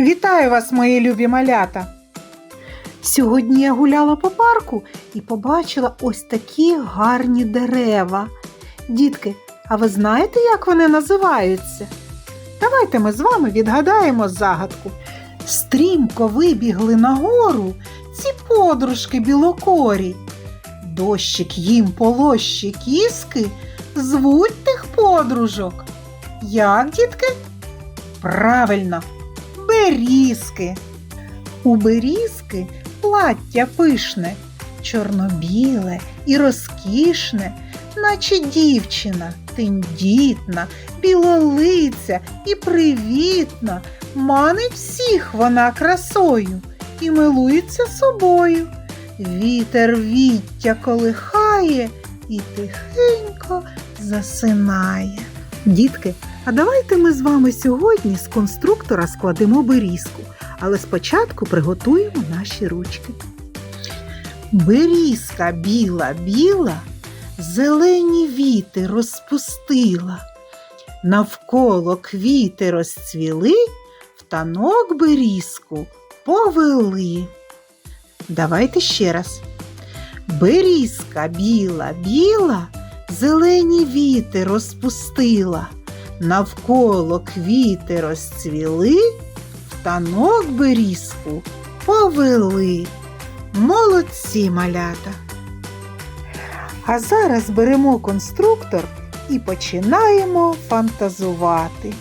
Вітаю вас, мої любі малята! Сьогодні я гуляла по парку і побачила ось такі гарні дерева. Дітки, а ви знаєте, як вони називаються? Давайте ми з вами відгадаємо загадку. Стрімко вибігли нагору ці подружки білокорі. Дощик їм полощі кіски, звуть тих подружок. Як, дітки? Правильно, берізки. У берізки плаття пишне, чорнобіле і розкішне, наче дівчина, тендітна, білолиця і привітна, манить всіх вона красою і милується собою. Вітер віття колихає і тихенько засинає. Дітки, а давайте ми з вами сьогодні з конструктора складемо берізку, але спочатку приготуємо наші ручки. Берізка біла біла, зелені віти розпустила. Навколо квіти розцвіли, в танок берізку повели. Давайте ще раз. Берізка біла біла, зелені віти розпустила. Навколо квіти розцвіли, в танок берізку повели. Молодці малята. А зараз беремо конструктор і починаємо фантазувати.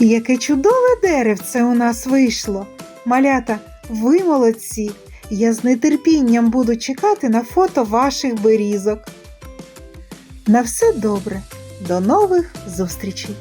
Яке чудове деревце у нас вийшло. Малята, ви молодці. Я з нетерпінням буду чекати на фото ваших берізок. На все добре. До нових зустрічей!